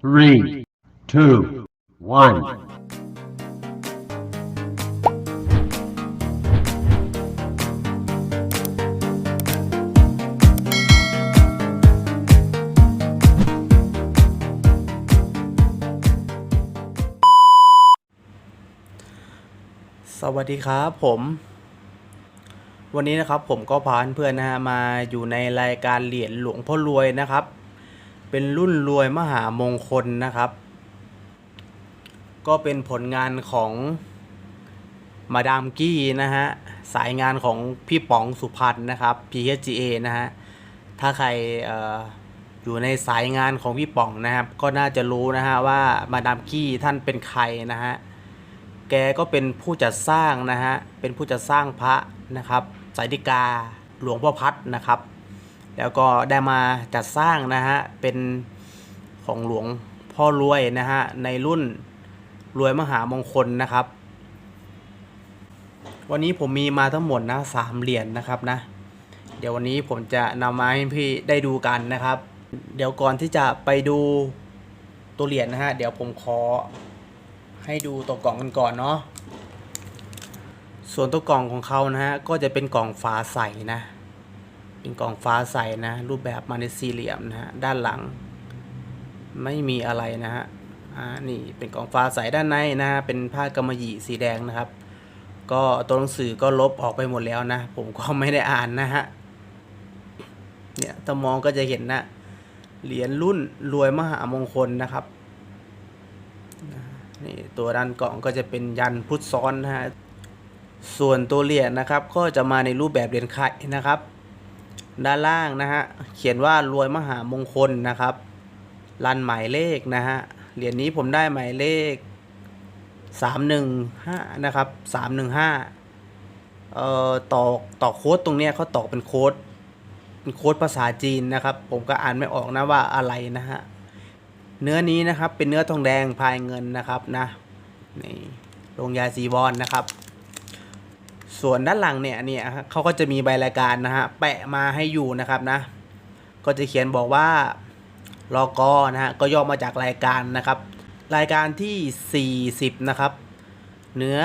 three, two, one. สวัสดีครับผม วันนี้นะครับผมก็พาเพื่อนนะฮะมาอยู่ในรายการเหรียญหลวงพ่อรวยนะครับ เป็นรุ่นรวยมหามงคลนะครับ ก็เป็นผลงานของมาดามกี้นะฮะ สายงานของพี่ป๋องสุพรรณนะครับ PHGA นะฮะ ถ้าใครอออยู่ในสายงานของพี่ป๋องนะครับ ก็น่าจะรู้นะฮะว่ามาดามกี้ท่านเป็นใครนะฮะ แกก็เป็นผู้จัดสร้างนะฮะ เป็นผู้จัดสร้างพระนะครับสายดิกาหลวงพ่อพัดนะครับ แล้วก็ได้มาจัดสร้างนะฮะเป็นของหลวงพ่อรวยนะฮะในรุ่นรวยมหามงคลนะครับ วันนี้ผมมีมาทั้งหมดนะสามเหรียญนนะครับนะ เดี๋ยววันนี้ผมจะนำมาให้พี่ได้ดูกันนะครับ เดี๋ยวก่อนที่จะไปดูตัวเหรียญนะฮะเดี๋ยวผมขอให้ดูตัวกล่องกันก่อนเนาะส่วนตัวกล่องของเขานะฮะก็จะเป็นกล่องฟ้าใสนะ เป็นกล่องฟ้าใสนะ รูปแบบมาในสี่เหลี่ยมนะฮะด้านหลัง ไม่มีอะไรนะฮะอ่านี่เป็นกล่องฟ้าใสด้านในนะฮะเป็นผ้ากำมะหยี่สีแดงนะครับ ก็ตัวหนังสือก็ลบออกไปหมดแล้วนะ ผมก็ไม่ได้อ่านนะฮะเนี่ยถ้ามองก็จะเห็นนะเหรียญรุ่นรวยมหามงคลนะครับนี่ตัวด้านกล่องก็จะเป็นยันพุทธซ้อนนะฮะส่วนตัวเหรียญนะครับ ก็จะมาในรูปแบบเหรียญไข่นะครับ ด้านล่างนะฮะ เขียนว่ารวยมหามงคลนะครับ รันหมายเลขนะฮะ เหรียญนี้ผมได้หมายเลขสามหนึ่งห้านะครับสามหนึ่งห้าเอ่อตอกตอกโค้ดตรงเนี้ยเขาตอกเป็นโค้ดเป็นโค้ดภาษาจีนนะครับ ผมก็อ่านไม่ออกนะว่าอะไรนะฮะ เนื้อนี้นะครับเป็นเนื้อทองแดงพายเงินนะครับนะ นี่ลงยาซีวอนนะครับ ส่วนด้านหลังเนี่ยเนี่ยเขาก็จะมีใบรายการนะฮะแปะมาให้อยู่นะครับนะ ก็จะเขียนบอกว่ารอกอนะฮะก็ย่อมาจากรายการนะครับ รายการที่ 40 นะครับ เนื้อ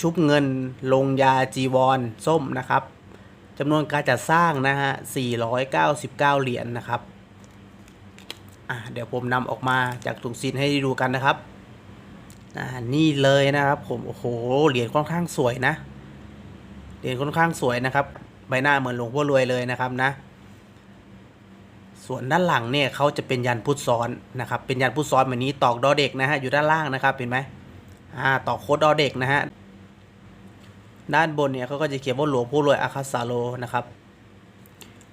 ชุบเงินลงยาจีวรส้มนะครับจำนวนการจัดสร้างนะฮะ 499 เหรียญนะครับ อะเดี๋ยวผมนำออกมาจากถุงซีนให้ดูกันนะครับ อ่า นี่เลยนะครับผม โอ้โห เหรียญค่อนข้างสวยนะ เหรียญค่อนข้างสวยนะครับ ใบหน้าเหมือนหลวงพ่อรวยเลยนะครับนะ ส่วนด้านหลังเนี่ยเขาจะเป็นยันพุทธซ้อนนะครับ เป็นยันพุทธซ้อนแบบนี้ตอกดอเด็กนะฮะอยู่ด้านล่างนะครับเห็นไหมอ่าตอกโคดดอเด็กนะฮะด้านบนเนี่ยเขาก็จะเขียนว่าหลวงพ่อรวยอาคาสาโลนะครับ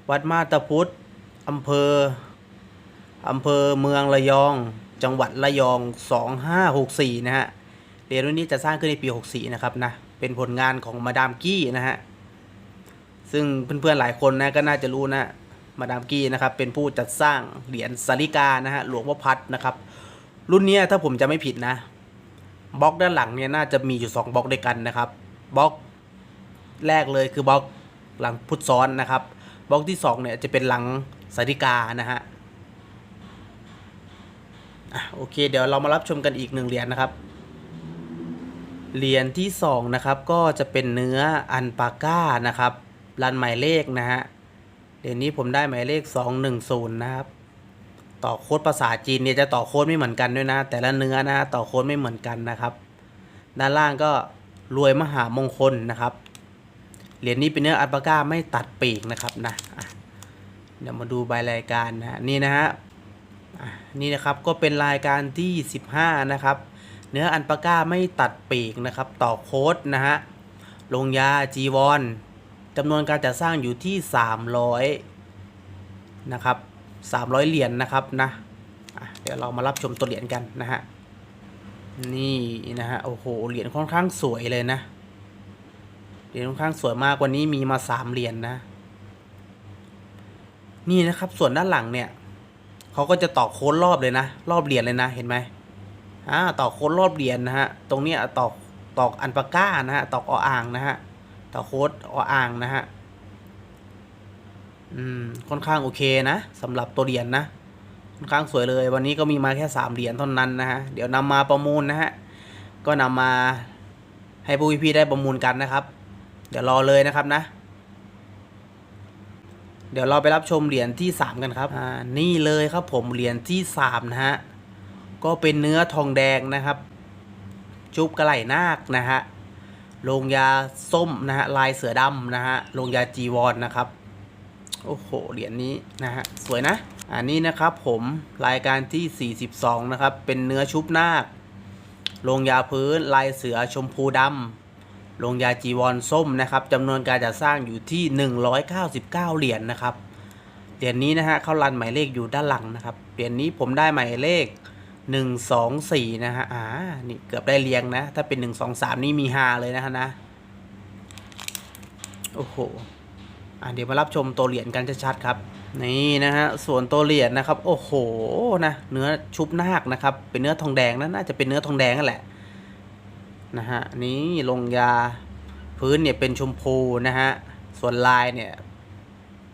วัดมาตาพุทธอำเภออำเภอเมืองระยอง จังหวัดระยอง 2564 นะฮะเหรียญรุ่นนี้จะสร้างขึ้นในปี 64 นะครับนะ เป็นผลงานของมาดามกี้นะฮะ ซึ่งเพื่อนๆหลายคนนะก็น่าจะรู้นะ มาดามกี้นะครับ เป็นผู้จัดสร้างเหรียญสาริกานะฮะหลวงพ่อพัดนะครับ รุ่นนี้ถ้าผมจะไม่ผิดนะบล็อกด้านหลังเนี่ยน่าจะมีอยู่2บล็อกด้วยกันนะครับบล็อกแรกเลยคือบล็อกหลังพุทธซ้อนนะครับบล็อกที่สองเนี่ยจะเป็นหลังสาริกานะฮะอะโอเค เดี๋ยวเรามารับชมกันอีกหนึ่งเหรียญนะครับ เหรียญที่สองนะครับก็จะเป็นเนื้ออันปาก้านะครับรันหมายเลขนะฮะเหรียญนี้ผมได้หมายเลขสองหนึ่งศูนย์นะครับ ต่อโค้ดภาษาจีนเนี่ยจะต่อโค้ดไม่เหมือนกันด้วยนะ แต่ละเนื้อนะต่อโค้ดไม่เหมือนกันนะครับ ด้านล่างก็รวยมหามงคลนะครับเหรียญนี้เป็นเนื้ออัลปาก้าไม่ตัดปีกนะครับนะเดี๋ยวมาดูใบรายการนะนี่นะฮะอะนี่นะครับก็เป็นรายการที่ 15 นะครับ เนื้ออันปาก้าไม่ตัดปีกนะครับ ต่อโค้ดนะฮะลงยาจีวอนจำนวนการจัดสร้างอยู่ที่ 300 นะครับ 300 เหรียญนนะครับนะเดี๋ยวเรามารับชมตัวเหรียญกันนะฮะ นี่นะฮะ โอ้โห เหรียญค่อนข้างสวยเลยนะ เหรียญค่อนข้างสวยมากวันนี้มีมา 3 เหรียญนนะ นี่นะครับส่วนด้านหลังเนี่ยเขาก็จะต่อโค้ดรอบเลยนะ รอบเหรียญเลยนะ เห็นไหม อ่าต่อโค้ดรอบเหรียญนะฮะ ตรงนี้ตอกตอกอันปาก้านะฮะตอกออ่างนะฮะต่อโค้ดออ่างนะฮะ อืม ค่อนข้างโอเคนะสำหรับตัวเหรียญนะ ค่อนข้างสวยเลย วันนี้ก็มีมาแค่สามเหรียญเท่านั้นนะฮะ เดี๋ยวนำมาประมูลนะฮะ ก็นำมาให้ผู้พี่ได้ประมูลกันนะครับ เดี๋ยวรอเลยนะครับนะ เดี๋ยวเราไปรับชมเหรียญที่ 3 กันครับ อ่า นี่เลยครับผมเหรียญที่ 3 นะฮะ ก็เป็นเนื้อทองแดงนะครับ จุบกระไหล่นาคนะฮะลงยาส้มนะฮะลายเสือดำนะฮะลงยาจีวรนนะครับโอ้โหเหรียญนี้นะฮะสวยนะ อันนี้นะครับผมรายการที่ 42 นะครับ เป็นเนื้อชุบนาคลงยาพื้นลายเสือชมพูดำลงยาจีวรส้มนะครับจำนวนการจัดสร้างอยู่ที่ 199 เหรียญนะครับเหรียญนี้นะฮะเข้ารันหมายเลขอยู่ด้านหลังนะครับเหรียญนี้ผมได้หมายเลข 124นะฮะ อ่า นี่เกือบได้เรียงนะ ถ้าเป็น123นี่มีฮาเลยนะฮะนะ โอ้โห อ่าเดี๋ยวมารับชมตัวเหรียญกันชัดๆครับ นี่นะฮะ ส่วนตัวเหรียญนะครับ โอ้โห นะ เนื้อชุบนาคนะครับ เป็นเนื้อทองแดงนะน่าจะเป็นเนื้อทองแดงนั่นแหละ นะฮะ นี่ลงยา พื้นเนี่ยเป็นชมพูนะฮะ ส่วนลายเนี่ย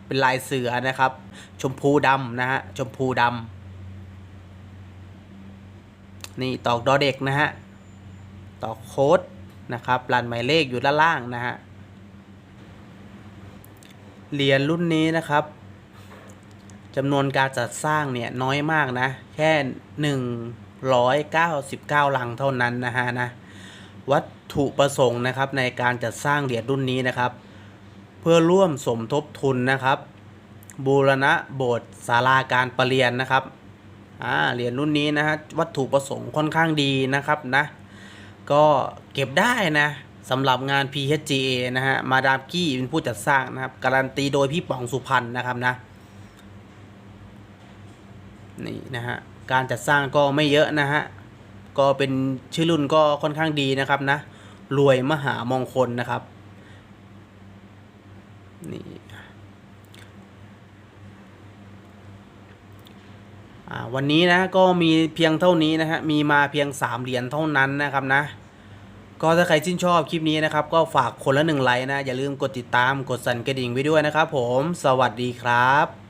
เป็นลายเสือนะครับ ชมพูดำนะฮะ ชมพูดำ นี่ตอกดอเด็กนะฮะตอกโค้ดนะครับรันหมายเลขอยู่ด้านล่างนะฮะเหรียญรุ่นนี้นะครับจำนวนการจัดสร้างเนี่ยน้อยมากนะ แค่ 199 ลังเท่านั้นนะฮะนะวัตถุประสงค์นะครับในการจัดสร้างเหรียญรุ่นนี้นะครับ เพื่อร่วมสมทบทุนนะครับ บูรณะโบสถ์ศาลาการประเรียนนะครับ อ่าเหรียญรุ่นนี้นะฮะวัตถุประสงค์ค่อนข้างดีนะครับนะ ก็เก็บได้นะสำหรับงาน PHGA นะฮะมาดามกี้เป็นผู้จัดสร้างนะครับ การันตีโดยพี่ป๋องสุพรรณนะครับนะนี่นะฮะการจัดสร้างก็ไม่เยอะนะฮะก็เป็นชื่อรุ่นก็ค่อนข้างดีนะครับนะรวยมหามงคลนะครับนี่อ่า วันนี้นะก็มีเพียงเท่านี้นะฮะมีมาเพียง 3 เหรียญเท่านั้นนะครับนะ ก็ถ้าใครชื่นชอบคลิปนี้นะครับ ก็ฝากคนละหนึ่งไลค์นะ อย่าลืมกดติดตามกดสั่นกระดิ่งไว้ด้วยนะครับผม สวัสดีครับ